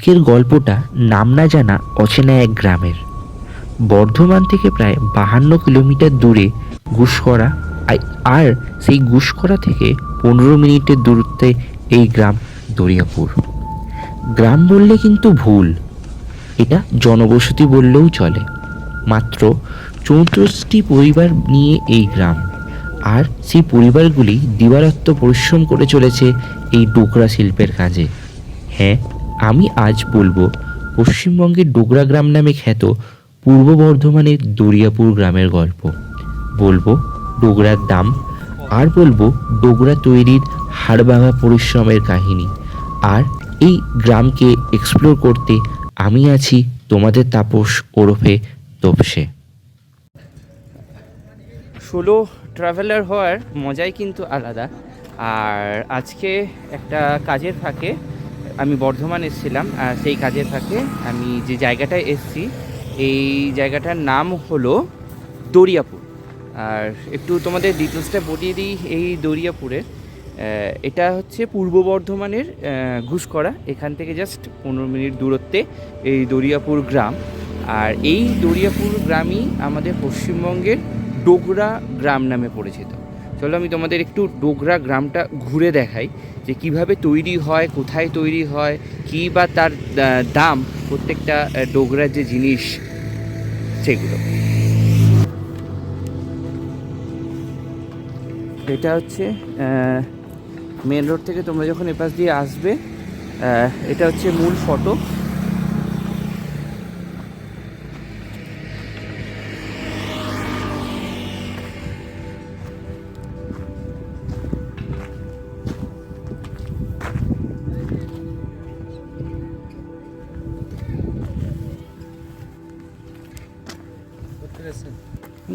আজকের গল্পটা নাম না জানা অচেনা এক গ্রামের। বর্ধমান থেকে প্রায় বাহান্ন কিলোমিটার দূরে গুসকরা আর সেই গুসকরা থেকে পনেরো মিনিটের দূরত্বে এই গ্রাম দরিয়াপুর। গ্রাম বললে কিন্তু ভুল। এটা জনবসতি বললেও চলে। মাত্র চৌত্রিশটি পরিবার নিয়ে এই গ্রাম। আর সেই পরিবারগুলি দিবারাত্ম পরিশ্রম করে চলেছে এই ডোকরা শিল্পের কাজে। হ্যাঁ আমি আজ বলব, পশ্চিমবঙ্গের ডোগরা গ্রাম নামে খ্যাত পূর্ব বর্ধমানের দরিয়াপুর গ্রামের গল্প। বলব, ডোগরার দাম, আর বলব, ডোগরা তৈরির হাড়ভাঙা পরিশ্রমের কাহিনী। আর এই গ্রামকে এক্সপ্লোর করতে আমি আছি তোমাদের তাপস ওরফে তোপসে। সোলো ট্রাভেলার হওয়ার মজাই কিন্তু আলাদা। আর আজকে একটা কাজের ফাঁকে আমি বর্ধমান এসেছিলাম সেই কাজের ফাঁকে আমি যে জায়গাটায় এসেছি, এই জায়গাটার নাম হলো দরিয়াপুর। আর একটু তোমাদের ডিটেলসটা বলিয়ে দিই, এই দরিয়াপুরের। এটা হচ্ছে পূর্ব বর্ধমানের ঘুষকরা এখান থেকে জাস্ট পনেরো মিনিট দূরত্বে এই দরিয়াপুর গ্রাম। আর এই দরিয়াপুর গ্রামই আমাদের পশ্চিমবঙ্গের ডোগরা গ্রাম নামে পরিচিত। চলো আমি তোমাদের একটু ডোগরা গ্রামটা ঘুরে দেখাই, যে কীভাবে তৈরি হয়, কোথায় তৈরি হয়, কী বা তার দাম, প্রত্যেকটা ডোগরার যে জিনিস, সেগুলো। এটা হচ্ছে মেন রোড থেকে তোমরা যখন এপাশ দিয়ে আসবে এটা হচ্ছে মূল ফটো।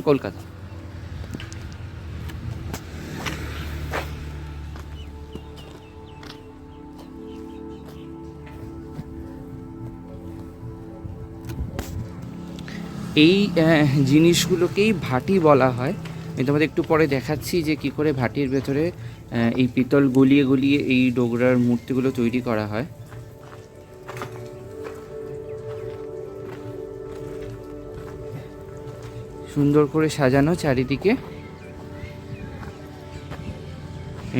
কলকাতা। এই জিনিসগুলোকেই ভাটি বলা হয়। আমি তোমাদের একটু পরে দেখাচ্ছি যে কি করে ভাটির ভেতরে এই পিতল গলিয়ে গলিয়ে এই ডোগরার মূর্তিগুলো তৈরি করা হয়। সুন্দর করে সাজানো চারিদিকে।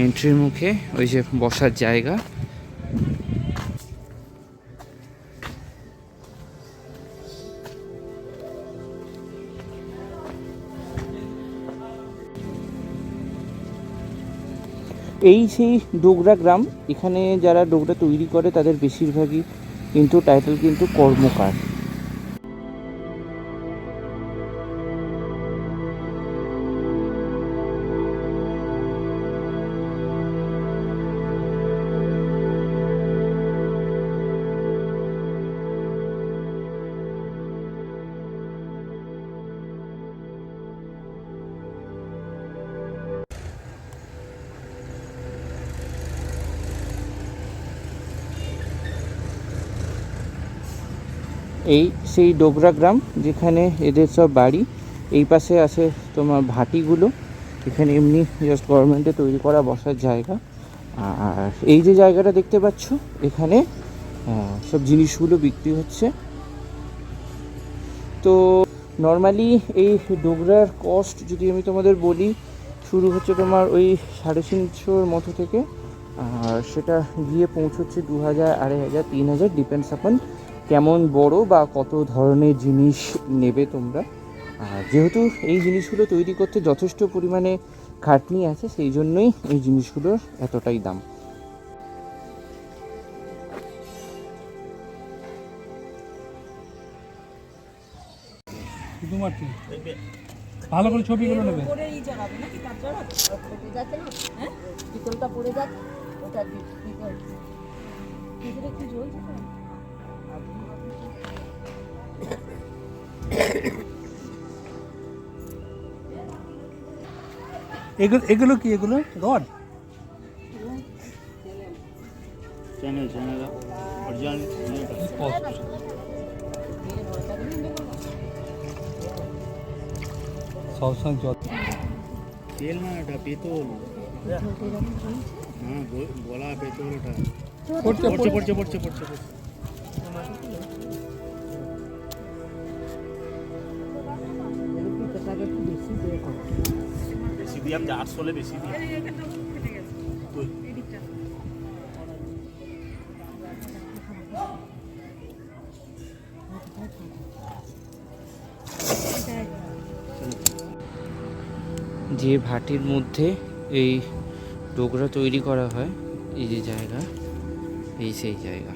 এন্ট্রির মুখে ওই যে বসার জায়গা। এই সেই ডোগরা গ্রাম, এখানে যারা ডোগরা তৈরি করে, তাদের বেশিরভাগই কিন্তু টাইটেল কিন্তু কর্মকার। এই সেই ডোগরা গ্রাম যেখানে এদের সব বাড়ি, এই পাশে আছে তোমার ভাটিগুলো। এখানে এমনি জাস্ট গভর্নমেন্টে তৈরি করা বসার জায়গা। আর এই যে জায়গাটা দেখতে পাচ্ছ, এখানে সব জিনিসগুলো বিক্রি হচ্ছে। তো নর্মালি এই ডোগরার কস্ট যদি আমি তোমাদের বলি, শুরু হচ্ছে তোমার ওই সাড়ে তিনশোর মতো থেকে। আর সেটা গিয়ে পৌঁছচ্ছে দু হাজার, আড়াই হাজার, তিন হাজার ডিপেন্ডস আপন কেমন বড় বা কত ধরনের জিনিস নেবে তোমরা? আর যেহেতু এই জিনিসগুলো তৈরি করতে যথেষ্ট পরিমাণে খাটনি আছে সেই জন্যই এই জিনিসগুলোর এতটাই দাম। ভালো করে ছবিগুলো নেবে। হ্যাঁ? পিতলটা পড়ে ওটা কি জ্বলছে এগুলো এগুলো কি এগুলো রড চ্যানেল চ্যানেল অরিজিনাল সবসময় জল তেল না এটা পেতল হ্যাঁ ব- বলা পেতল ওটা পড়ছে পড়ছে পড়ছে পড়ছে পড়ছে বেশি দিয়ে আমি আটশো হলে বেশি দিই যে ভাটির মধ্যে এই ডোকরা তৈরি করা হয়, এই যে জায়গা, এই সেই জায়গা।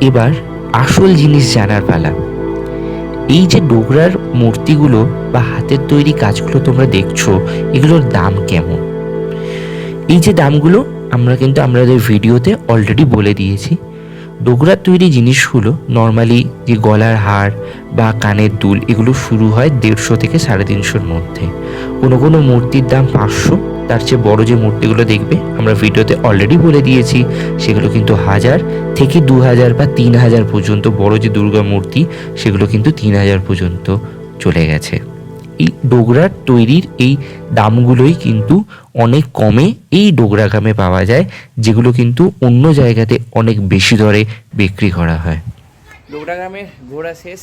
এবার আসল জিনিস জানার পালা। এই যে ডোগরার মূর্তিগুলো বা হাতের তৈরি কাজগুলো তোমরা দেখছ, এগুলোর দাম কেমন? এই যে দামগুলো, আমরা কিন্তু আমাদের ভিডিওতে অলরেডি বলে দিয়েছি। ডোগরার তৈরি জিনিসগুলো নর্মালি যে গলার হার বা কানের দুল, এগুলো শুরু হয় দেড়শো থেকে সাড়ে তিনশোর মধ্যে। কোনো কোনো মূর্তির দাম পাঁচশো তার চেয়ে বড় যে মূর্তিগুলো দেখবে, আমরা ভিডিওতে অলরেডি বলে দিয়েছি, সেগুলো কিন্তু হাজার থেকে দু হাজার বা তিন হাজার পর্যন্ত বড় যে দুর্গা মূর্তি, সেগুলো কিন্তু তিন হাজার পর্যন্ত চলে গেছে। এই ডোগরার তৈরির এই দামগুলোই কিন্তু অনেক কমে এই ডোগরা গ্রামে পাওয়া যায়, যেগুলো কিন্তু অন্য জায়গাতে অনেক বেশি দরে বিক্রি করা হয়। ডোকরা গ্রামের ঘোরা শেষ,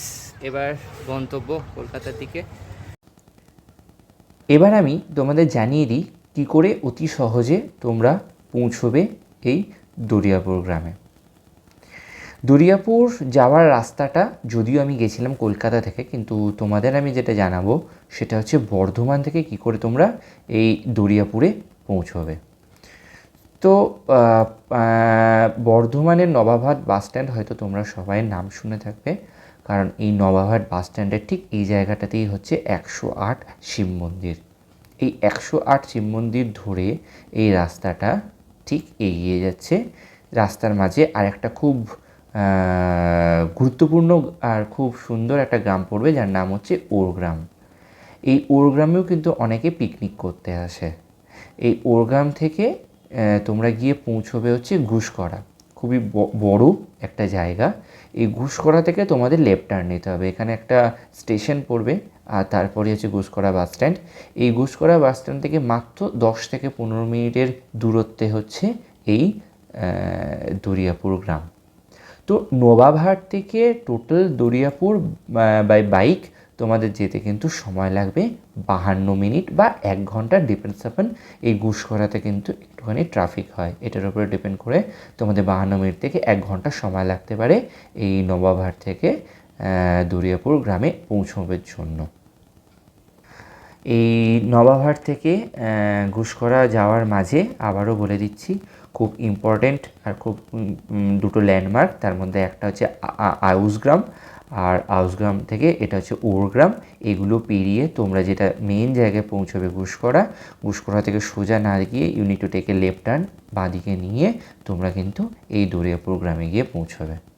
এবার গন্তব্য কলকাতার দিকে। এবার আমি তোমাদের জানিয়ে দিই কী করে অতি সহজে তোমরা পৌঁছবে এই দরিয়াপুর গ্রামে? দরিয়াপুর যাওয়ার রাস্তাটা যদিও আমি গেছিলাম কলকাতা থেকে, কিন্তু তোমাদের আমি যেটা জানাব সেটা হচ্ছে বর্ধমান থেকে কি করে তোমরা এই দরিয়াপুরে পৌঁছবে। তো বর্ধমানের নবাবহাট বাস স্ট্যান্ড হয়তো তোমরা সবাই নাম শুনে থাকবে, কারণ এই নবাবহাট বাস স্ট্যান্ডের ঠিক এই জায়গাটাতেই হচ্ছে একশো আট শিব মন্দির। এই একশো আট শিব মন্দির ধরে এই রাস্তাটা ঠিক এগিয়ে যাচ্ছে। রাস্তার মাঝে আর একটা খুব গুরুত্বপূর্ণ আর খুব সুন্দর একটা গ্রাম পড়বে যার নাম হচ্ছে ওরগ্রাম। এই ওরগ্রামেও কিন্তু অনেকে পিকনিক করতে আসে। এই ওরগ্রাম থেকে তোমরা গিয়ে পৌঁছবে হচ্ছে ঘুষকরা খুবই বড় একটা জায়গা। এই ঘুষকরা থেকে তোমাদের লেফট টার্ন নিতে হবে। এখানে একটা স্টেশন পড়বে, আর তারপরে হচ্ছে ঘুষকরা বাস স্ট্যান্ড এই ঘুষকরা বাস স্ট্যান্ড থেকে মাত্র দশ থেকে পনেরো মিনিটের দূরত্বে হচ্ছে এই দরিয়াপুর গ্রাম। তো নবাবহাট থেকে টোটাল দরিয়াপুর বাই বাইক তোমাদের যেতে কিন্তু সময় লাগবে বাহান্ন মিনিট বা এক ঘণ্টা ডিপেন্ডস আপন এই ঘুষকরাতে কিন্তু একটুখানি ট্রাফিক হয়। এটার উপরে ডিপেন্ড করে তোমাদের বাহান্ন মিনিট থেকে এক ঘণ্টা সময় লাগতে পারে এই নবাবহাট থেকে দরিয়াপুর গ্রামে পৌঁছবের জন্য। এই নবাবহাট থেকে আহ, যাওয়ার মাঝে আবারও বলে দিচ্ছি খুব ইম্পর্ট্যান্ট আর খুব দুটো ল্যান্ডমার্ক তার মধ্যে একটা হচ্ছে আ- আ- আউসগ্রাম আর আউসগ্রাম থেকে এটা হচ্ছে ওরগ্রাম এগুলো পেরিয়ে তোমরা যেটা মেন জায়গায় পৌঁছবে ঘুষকরা ঘুষকরা থেকে সোজা না গিয়ে you need to take left turn বাঁদিকে নিয়ে তোমরা কিন্তু এই দরিয়াপুর গ্রামে গিয়ে পৌঁছবে।